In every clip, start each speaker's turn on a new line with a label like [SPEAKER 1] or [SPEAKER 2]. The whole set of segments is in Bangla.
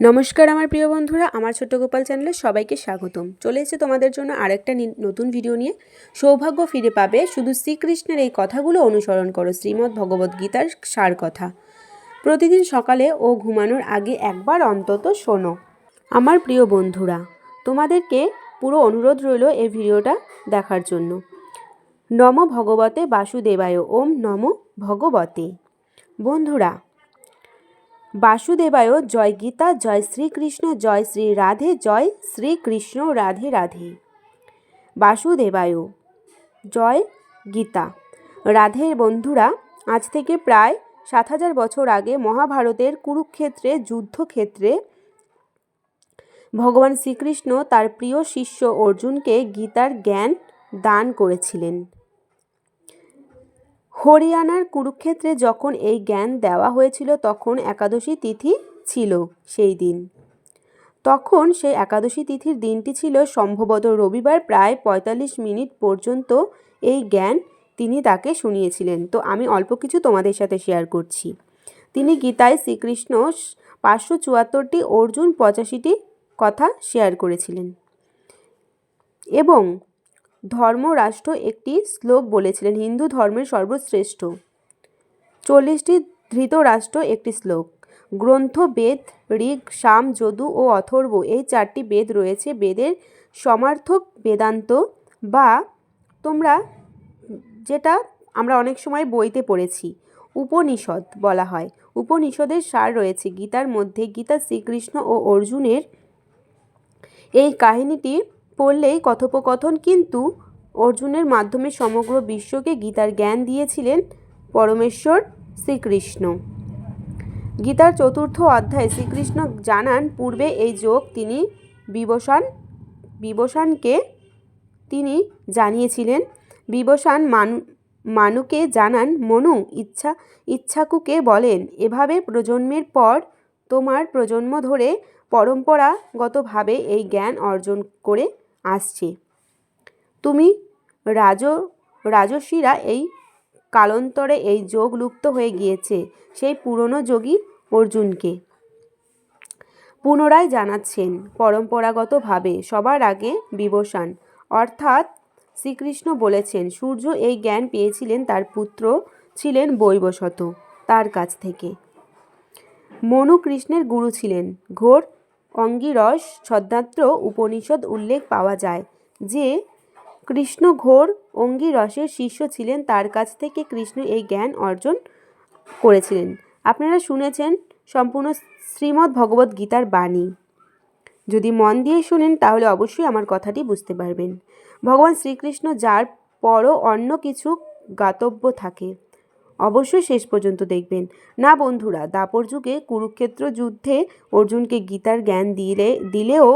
[SPEAKER 1] নমস্কার আমার প্রিয় বন্ধুরা, আমার ছোট্ট গোপাল চ্যানেলে সবাইকে স্বাগতম। চলে এসেছে তোমাদের জন্য আরেকটা নতুন ভিডিও নিয়ে। সৌভাগ্য ফিরে পাবে শুধু শ্রীকৃষ্ণের এই কথাগুলো অনুসরণ করো শ্রীমদ্ ভগবদ্ গীতার সার কথা। প্রতিদিন সকালে ও ঘুমানোর আগে একবার অন্তত শোনো। আমার প্রিয় বন্ধুরা, তোমাদেরকে পুরো অনুরোধ রইল এই ভিডিওটা দেখার জন্য। নম ভগবতে বাসুদেবায়, ওম নম ভগবতে। বন্ধুরা বাসুদেবায় জয় গীতা, জয় শ্রীকৃষ্ণ, জয় শ্রী রাধে, জয় শ্রীকৃষ্ণ, রাধে রাধে। বাসুদেবায় জয় গীতা। রাধের বন্ধুরা, আজ থেকে প্রায় সাত হাজার বছর আগে মহাভারতের কুরুক্ষেত্রে, যুদ্ধক্ষেত্রে ভগবান শ্রীকৃষ্ণ তার প্রিয় শিষ্য অর্জুনকে গীতার জ্ঞান দান করেছিলেন। হরিয়ানার কুরুক্ষেত্রে যখন এই জ্ঞান দেওয়া হয়েছিল, তখন একাদশী তিথি ছিল সেই দিন। তখন সেই একাদশী তিথির দিনটি ছিল সম্ভবত রবিবার প্রায় পঁয়তাল্লিশ মিনিট পর্যন্ত এই জ্ঞান তিনি তাকে শুনিয়েছিলেন। তো আমি অল্প কিছু তোমাদের সাথে শেয়ার করছি। তিনি গীতায় শ্রীকৃষ্ণ পাঁচশো চুয়াত্তরটি, অর্জুন পঁচাশিটি কথা শেয়ার করেছিলেন। এবং ধর্মরাষ্ট্র একটি শ্লোক বলেছিলেন, হিন্দু ধর্মের সর্বশ্রেষ্ঠ। চল্লিশটি ধৃতরাষ্ট্র একটি শ্লোক। গ্রন্থ বেদ, ঋগ, সাম, যদু ও অথর্ব এই চারটি বেদ রয়েছে। বেদের সমার্থক বেদান্ত বা তোমরা যেটা আমরা অনেক সময় বইতে পড়েছি, উপনিষদ বলা হয়। উপনিষদের সার রয়েছে গীতার মধ্যে। গীতা শ্রীকৃষ্ণ ও অর্জুনের এই কাহিনীটি পড়লেই কথোপকথন কিন্তু অর্জুনের মাধ্যমে সমগ্র বিশ্বকে গীতার জ্ঞান দিয়েছিলেন পরমেশ্বর শ্রীকৃষ্ণ। গীতার চতুর্থ অধ্যায়ে শ্রীকৃষ্ণ জানান, পূর্বে এই যোগ তিনি বিবসান, বিবসানকে তিনি জানিয়েছিলেন। বিবসান মানু, মানুকে জানান, মনু, ইচ্ছা, ইচ্ছাকুকে বলেন, এভাবে প্রজন্মের পর তোমার প্রজন্ম ধরে পরম্পরাগতভাবে এই জ্ঞান অর্জন করে আসছে। তুমি রাজ রাজসীরা এই কালান্তরে এই যোগ লুপ্ত হয়ে গিয়েছে, সেই পুরনো যোগী অর্জুনকে। পুনরায় জানাচ্ছেন পরম্পরাগতভাবে, সবার আগে বিবসান। অর্থাৎ শ্রীকৃষ্ণ বলেছেন, সূর্য এই জ্ঞান পেয়েছিলেন, তার পুত্র ছিলেন বৈবশত, তার কাছ থেকে। মনু কৃষ্ণের গুরু ছিলেন, ঘোর অঙ্গিরস ছদ্মাত্র উপনিষদ উল্লেখ পাওয়া যায় যে কৃষ্ণ ঘোর অঙ্গিরসের শিষ্য ছিলেন, তার কাছ থেকে কৃষ্ণ এই জ্ঞান অর্জন করেছিলেন। আপনারা শুনেছেন সম্পূর্ণ শ্রীমদ্ ভগবদ্ গীতার বাণী। যদি মন দিয়ে শোনেন, তাহলে অবশ্যই আমার কথাটি বুঝতে পারবেন। ভগবান শ্রীকৃষ্ণ যার পরও অন্য কিছু গাতব্য থাকে। অবশ্যই শেষ পর্যন্ত দেখবেন। না বন্ধুরা, দাপর যুগে কুরুক্ষেত্র যুদ্ধে অর্জুনকে গীতার জ্ঞান দিলে, দিলেও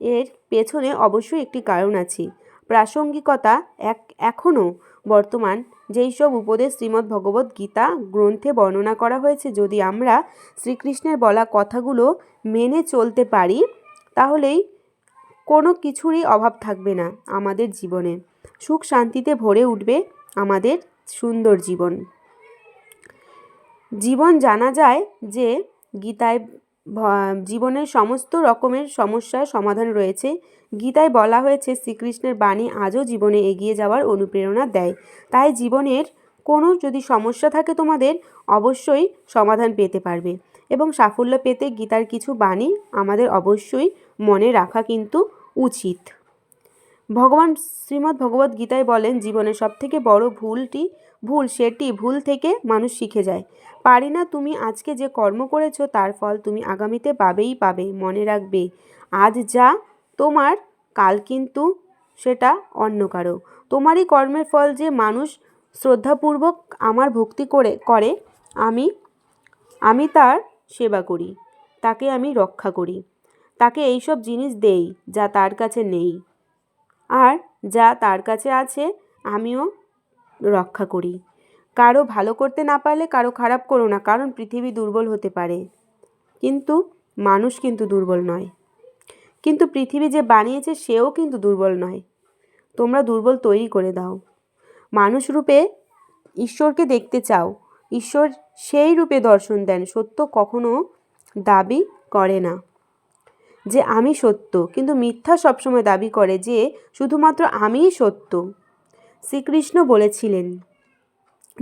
[SPEAKER 1] এর পেছনে অবশ্যই একটি কারণ আছে। প্রাসঙ্গিকতা এক এখনও বর্তমান। যেই সব উপদেশ শ্রীমদ্ ভগবদ্ গীতা গ্রন্থে বর্ণনা করা হয়েছে, যদি আমরা শ্রীকৃষ্ণের বলা কথাগুলো মেনে চলতে পারি, তাহলেই কোনো কিছুরই অভাব থাকবে না আমাদের জীবনে। সুখ শান্তিতে ভরে উঠবে আমাদের সুন্দর জীবন। জীবন জানা যায় যে গীতায় জীবনের সমস্ত রকমের সমস্যার সমাধান রয়েছে। গীতায় বলা হয়েছে, শ্রীকৃষ্ণের বাণী আজও জীবনে এগিয়ে যাওয়ার অনুপ্রেরণা দেয়। তাই জীবনের কোনো যদি সমস্যা থাকে তোমাদের, অবশ্যই সমাধান পেতে পারবে। এবং সাফল্য পেতে গীতার কিছু বাণী আমাদের অবশ্যই মনে রাখা কিন্তু উচিত। ভগবান শ্রীমদ্ ভগবদ্ গীতায় বলেন, জীবনের সবথেকে বড় ভুলটি ভুল সেটি ভুল থেকে মানুষ শিখে যায়। পারি না তুমি আজকে যে কর্ম করেছ তার ফল তুমি আগামীতে পাবেই পাবে, মনে রাখবে। আজ যা তোমার, কাল কিন্তু সেটা অন্য কারও। তোমারই কর্মের ফল যে মানুষ শ্রদ্ধাপূর্বক আমার ভক্তি করে করে, আমি আমি তার সেবা করি, তাকে আমি রক্ষা করি, তাকে এইসব জিনিস দেই যা তার কাছে নেই। আর যা তার কাছে আছে, আমিও রক্ষা করি। কারও ভালো করতে না পারলে কারও খারাপ করো না, কারণ পৃথিবী দুর্বল হতে পারে। কিন্তু মানুষ কিন্তু দুর্বল নয়। কিন্তু পৃথিবী যে বানিয়েছে সেও কিন্তু দুর্বল নয়। তোমরা দুর্বল তৈরি করে দাও। মানুষ রূপে ঈশ্বরকে দেখতে চাও। ঈশ্বর সেই রূপে দর্শন দেন, সত্য কখনো দাবি করে না যে আমি সত্য। কিন্তু মিথ্যা সবসময় দাবি করে যে শুধুমাত্র আমিই সত্য। শ্রীকৃষ্ণ বলেছিলেন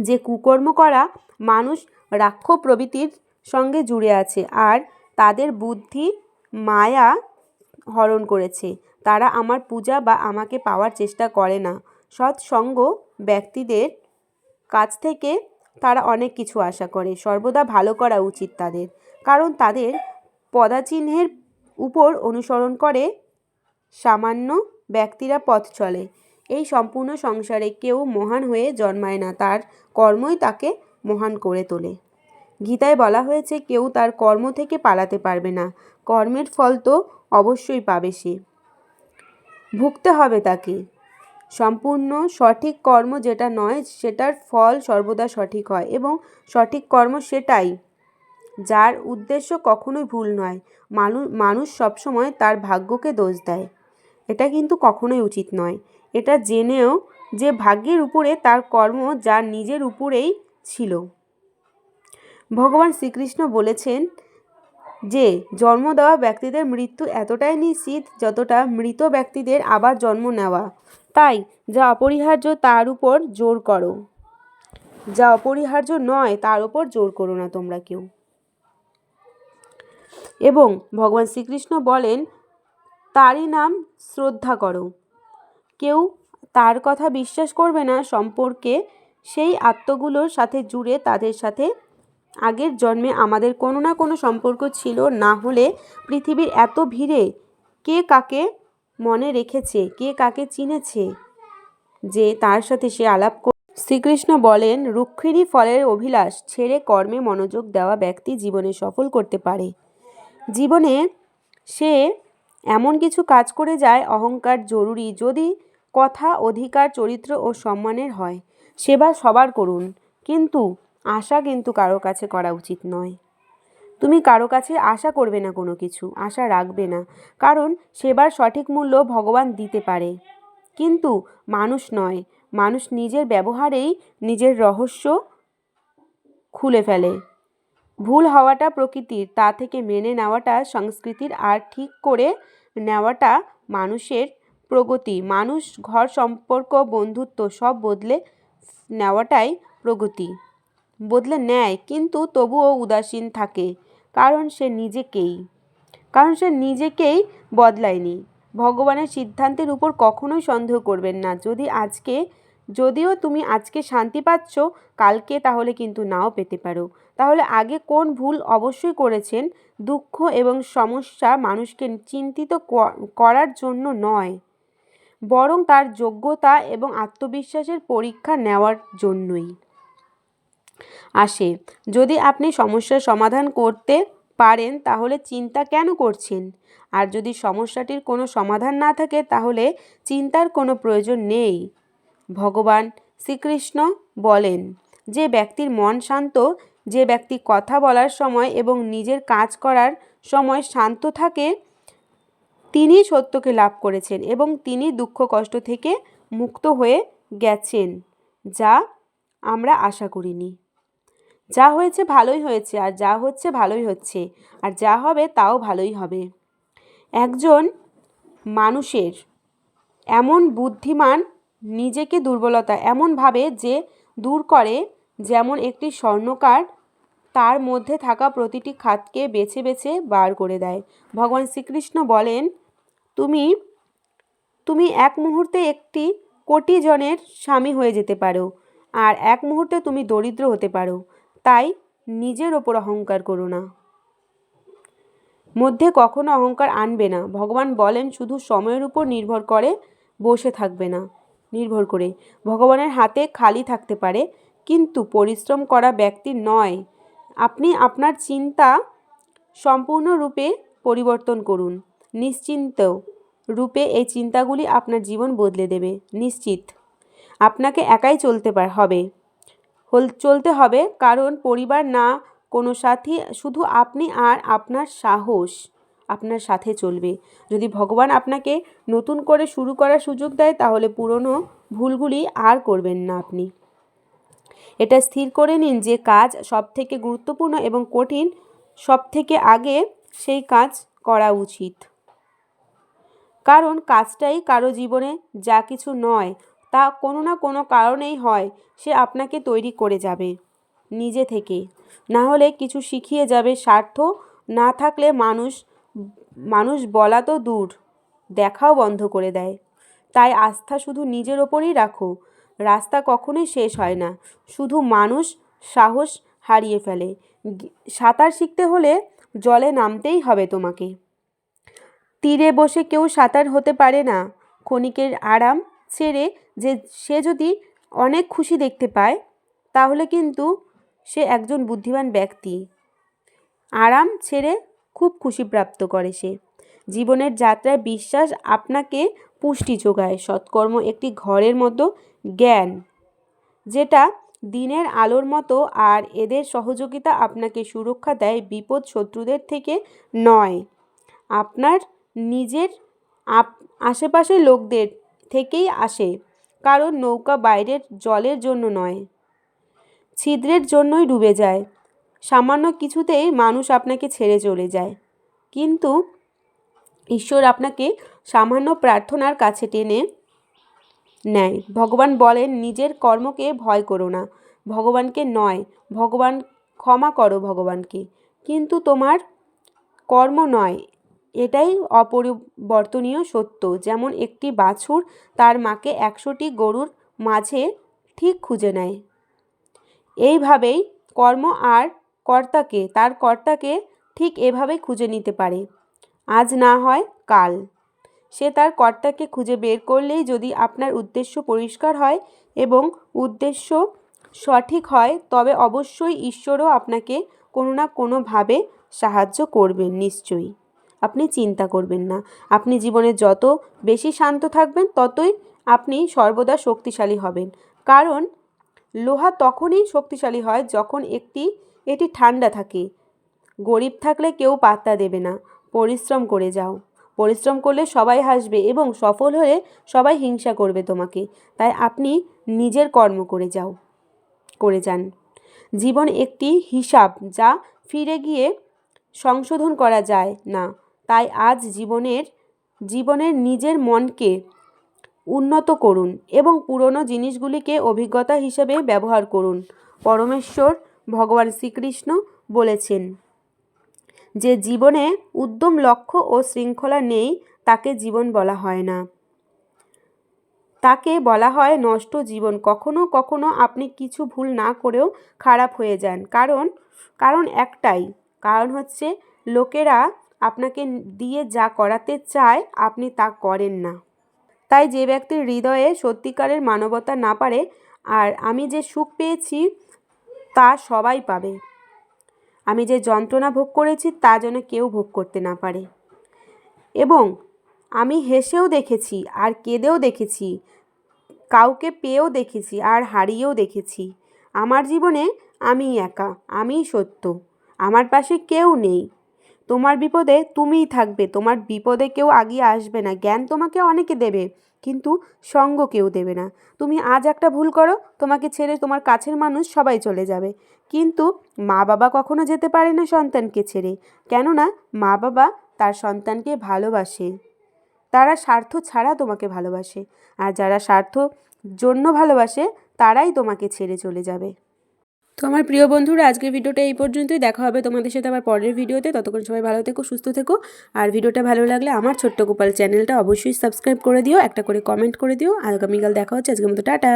[SPEAKER 1] যে কুকর্ম করা মানুষ রাক্ষ প্রভৃতির সঙ্গে জুড়ে আছে আর তাদের বুদ্ধি মায়া হরণ করেছে। তারা আমার পূজা বা আমাকে পাওয়ার চেষ্টা করে না। সৎসঙ্গ ব্যক্তিদের কাছ থেকে তারা অনেক কিছু আশা করে। সর্বদা ভালো করা উচিত তাদের। কারণ তাদের পদাচিহ্নের উপর অনুসরণ করে সামান্য ব্যক্তিরা পথ চলে। এই সম্পূর্ণ সংসারে কেউ মহান হয়ে জন্মায় না, তার কর্মই তাকে মহান করে তোলে। গীতায় বলা হয়েছে, কেউ তার কর্ম থেকে পালাতে পারবে না, কর্মের ফল তো অবশ্যই পাবে সে। ভুগতে হবে তাকে। সম্পূর্ণ সঠিক কর্ম যেটা নয়, সেটার ফল সর্বদা সঠিক হয় এবং সঠিক কর্ম সেটাই, যার উদ্দেশ্য কখনোই ভুল নয়। মানুষ মানুষ সবসময় তার ভাগ্যকে দোষ দেয়। এটা কিন্তু কখনোই উচিত নয়। এটা জেনেও যে ভাগ্যের উপরে তার কর্ম যা নিজের উপরেই ছিল। ভগবান শ্রীকৃষ্ণ বলেছেন যে, জন্ম দেওয়া ব্যক্তিদের মৃত্যু এতটাই নিশ্চিত যতটা মৃত ব্যক্তিদের আবার জন্ম নেওয়া। তাই, যা অপরিহার্য তার উপর জোর করো। যা অপরিহার্য নয় তার উপর জোর করো না তোমরা কেউ। এবং ভগবান শ্রীকৃষ্ণ বলেন, তারই নাম শ্রদ্ধা করো। কেউ তার কথা বিশ্বাস করবে না সম্পর্কে, সেই আত্মগুলোর সাথে জুড়ে তাদের সাথে আগের জন্মে আমাদের কোনো না কোনো সম্পর্ক ছিল, না হলে পৃথিবীর এত ভিড়ে কে কাকে মনে রেখেছে, কে কাকে চিনেছে যে তার সাথে সে আলাপ কর, শ্রীকৃষ্ণ বলেন রুক্ষিণী ফলের অভিলাষ ছেড়ে কর্মে মনোযোগ দেওয়া ব্যক্তি জীবনে সফল করতে পারে। জীবনে সে এমন কিছু কাজ করে যায়, অহংকার জরুরি। যদি কথা, অধিকার, চরিত্র ও সম্মানের হয়। সেবা সবার করুন। কিন্তু আশা কিন্তু কারও কাছে করা উচিত নয়। তুমি কারও কাছে আশা করবে না কোনো কিছু, আশা রাখবে না। কারণ সেবার সঠিক মূল্য ভগবান দিতে পারে। কিন্তু মানুষ নয়, মানুষ নিজের ব্যবহারেই নিজের রহস্য খুলে ফেলে। ভুল হওয়াটা প্রকৃতির, তা থেকে মেনে নেওয়াটা সংস্কৃতির আর ঠিক করে নেওয়াটা মানুষের প্রগতি। মানুষ, ঘর, সম্পর্ক, বন্ধুত্ব সব বদলে নেওয়াটাই প্রগতি। বদলে নেয়, কিন্তু তবুও উদাসীন থাকে। কারণ সে নিজেকেই, কারণ সে নিজেকেই বদলায়নি। ভগবানের সিদ্ধান্তের উপর কখনোই সন্দেহ করবেন না। যদি আজকে, যদিও তুমি আজকে শান্তি পাচ্ছ, কালকে তাহলে কিন্তু নাও পেতে পারো। তাহলে আগে কোন ভুল অবশ্যই করেছেন? দুঃখ এবং সমস্যা মানুষকে চিন্তিত করার জন্য নয়। বরং তার যোগ্যতা এবং আত্মবিশ্বাসের পরীক্ষা নেওয়ার জন্যই। আসে, যদি আপনি সমস্যার সমাধান করতে পারেন, তাহলে চিন্তা কেন করছেন? আর যদি সমস্যাটির কোনো সমাধান না থাকে, তাহলে চিন্তার কোনো প্রয়োজন নেই। ভগবান শ্রীকৃষ্ণ বলেন, যে ব্যক্তির মন শান্ত, যে ব্যক্তি কথা বলার সময় এবং নিজের কাজ করার সময় শান্ত থাকে তিনি সত্যকে লাভ করেছেন এবং তিনি দুঃখ কষ্ট থেকে মুক্ত হয়ে গেছেন, যা আমরা আশা করিনি। যা হয়েছে ভালোই হয়েছে আর যা হচ্ছে ভালোই হচ্ছে, আর যা হবে তাও ভালোই হবে। একজন মানুষের এমন বুদ্ধিমান, নিজেকে দুর্বলতা এমনভাবে যে দূর করে, যেমন একটি স্বর্ণকার, তার মধ্যে থাকা প্রতিটি খাতকে বেছে বেছে বার করে দেয়। ভগবান শ্রীকৃষ্ণ বলেন তুমি তুমি এক মুহূর্তে একটি কোটি জনের স্বামী হয়ে যেতে পারো আর এক মুহূর্তে তুমি দরিদ্র হতে পারো। তাই নিজের ওপর অহংকার করো না। মধ্যে কখনো অহংকার আনবে না। ভগবান বলেন, শুধু সময়ের উপর নির্ভর করে বসে থাকবে না, নির্ভর করে। ভগবানের হাতে খালি থাকতে পারে, কিন্তু পরিশ্রম করা ব্যক্তি নয়। আপনি আপনার চিন্তা সম্পূর্ণরূপে পরিবর্তন করুন। নিশ্চিন্ত রূপে এই চিন্তাগুলি আপনার জীবন বদলে দেবে, নিশ্চিত। আপনাকে একাই চলতে পার হবে। চলতে হবে কারণ পরিবার না কোনো সাথী, শুধু আপনি আর আপনার সাহস আপনার সাথে চলবে। যদি ভগবান আপনাকে নতুন করে শুরু করার সুযোগ দেয়, তাহলে পুরনো ভুলগুলি আর করবেন না আপনি। এটা স্থির করে নিন যে কাজ সব থেকে গুরুত্বপূর্ণ এবং কঠিন সব থেকে আগে সেই কাজ করা উচিত। কারণ কাজটাই কারও জীবনে যা কিছু নয়, তা কোনো না কোনো কারণেই হয়, সে আপনাকে তৈরি করে যাবে নিজে থেকে। না হলে কিছু শিখিয়ে যাবে স্বার্থ, না থাকলে মানুষ মানুষ বলা তো দূর, দেখাও বন্ধ করে দেয়। তাই আস্থা শুধু নিজের ওপরেই রাখো। রাস্তা কখনোই শেষ হয় না, শুধু মানুষ, সাহস হারিয়ে ফেলে। সাঁতার শিখতে হলে জলে নামতেই হবে তোমাকে। তীরে বসে কেউ সাঁতার হতে পারে না। ক্ষণিকের আরাম ছেড়ে যে, সে যদি অনেক খুশি দেখতে পায়, তাহলে কিন্তু সে একজন বুদ্ধিমান ব্যক্তি। আরাম ছেড়ে খুব খুশি প্রাপ্ত করে সে। জীবনের যাত্রায় বিশ্বাস আপনাকে পুষ্টি যোগায়। সৎকর্ম একটি ঘরের মতো জ্ঞান, যেটা দিনের আলোর মতো আর এদের সহযোগিতা আপনাকে সুরক্ষা দেয় বিপদ শত্রুদের থেকে নয়। আপনার নিজের আপ, আশেপাশের লোকদের থেকেই আসে, কারণ নৌকা বাইরের জলের জন্য নয়, ছিদ্রের জন্যই ডুবে যায়। সামান্য কিছুতেই মানুষ আপনাকে ছেড়ে চলে যায়। কিন্তু ঈশ্বর আপনাকে সামান্য প্রার্থনার কাছে টেনে নেয়। ভগবান বলেন, নিজের কর্মকে ভয় করো না। ভগবানকে নয়, ভগবান ক্ষমা করো ভগবানকে। কিন্তু তোমার কর্ম নয় এটাই অপরিবর্তনীয় সত্য। যেমন একটি বাছুর তার মাকে একশোটি গরুর মাঝে ঠিক খুঁজে নেয়। এইভাবেই কর্ম আর কর্তাকে, তার কর্তাকে ঠিক এভাবেই খুঁজে নিতে পারে। আজ না হয় কাল। সে তার কর্তাকে খুঁজে বের করলেই যদি আপনার উদ্দেশ্য পরিষ্কার হয় এবং উদ্দেশ্য সঠিক হয়, তবে অবশ্যই ঈশ্বরও আপনাকে কোনো না কোনোভাবে সাহায্য করবেন, নিশ্চয়ই। আপনি চিন্তা করবেন না। আপনি জীবনে যত বেশি শান্ত থাকবেন, ততই আপনি সর্বদা শক্তিশালী হবেন। কারণ, লোহা তখনই শক্তিশালী হয় যখন একটি, এটি ঠান্ডা থাকে। গরিব থাকলে কেউ পাত্তা দেবে না। পরিশ্রম করে যাও। পরিশ্রম করলে সবাই হাসবে এবং সফল হলে সবাই হিংসা করবে তোমাকে। তাই আপনি নিজের কর্ম করে যাও, করে যান। জীবন একটি হিসাব যা ফিরে গিয়ে সংশোধন করা যায় না। তাই আজ জীবনের জীবনের নিজের মনকে উন্নত করুন এবং পুরনো জিনিসগুলিকে অভিজ্ঞতা হিসেবে ব্যবহার করুন। পরমেশ্বর ভগবান শ্রীকৃষ্ণ বলেছেন, যে জীবনে উদ্যম লক্ষ্য ও শৃঙ্খলা নেই, তাকে জীবন বলা হয় না। তাকে বলা হয় নষ্ট জীবন। কখনো কখনো আপনি কিছু ভুল না করেও খারাপ হয়ে যান। কারণ কারণ একটাই। কারণ হচ্ছে, লোকেরা আপনাকে দিয়ে যা করাতে চায়, আপনি তা করেন না। তাই যে ব্যক্তির হৃদয়ে সত্যিকারের মানবতা না পারে, আর আমি যে সুখ পেয়েছি, তা সবাই পাবে। আমি যে যন্ত্রণা ভোগ করেছি, তা যেন কেউ ভোগ করতে না পারে। এবং আমি হেসেও দেখেছি, আর কেঁদেও দেখেছি, কাউকে পেয়েও দেখেছি, আর হারিয়েও দেখেছি। আমার জীবনে আমি একা, আমিই সত্য। আমার পাশে কেউ নেই। তোমার বিপদে তুমিই থাকবে, তোমার বিপদে কেউ আগিয়ে আসবে না, জ্ঞান তোমাকে অনেকে দেবে, কিন্তু সঙ্গ কেউ দেবে না। তুমি আজ একটা ভুল করো, তোমাকে ছেড়ে তোমার কাছের মানুষ সবাই চলে যাবে। কিন্তু মা বাবা কখনো যেতে পারে না সন্তানকে ছেড়ে, কেননা মা বাবা তার সন্তানকে ভালোবাসে। তারা স্বার্থ ছাড়া তোমাকে ভালোবাসে, আর যারা স্বার্থ জন্য ভালোবাসে, তারাই তোমাকে ছেড়ে চলে যাবে। তো আমার প্রিয় বন্ধুরা, আজকের ভিডিওটা এই পর্যন্তই। দেখা হবে তোমাদের সাথে আবার পরের ভিডিওতে। ততক্ষণ সবাই ভালো থেকো, সুস্থ থেকো। আর ভিডিওটা ভালো লাগলে আমার ছোট্ট গোপাল চ্যানেলটা অবশ্যই সাবস্ক্রাইব করে দিও, একটা করে কমেন্ট করে দিও। আগামীকাল দেখা হচ্ছে। আজকের মতো টাটা।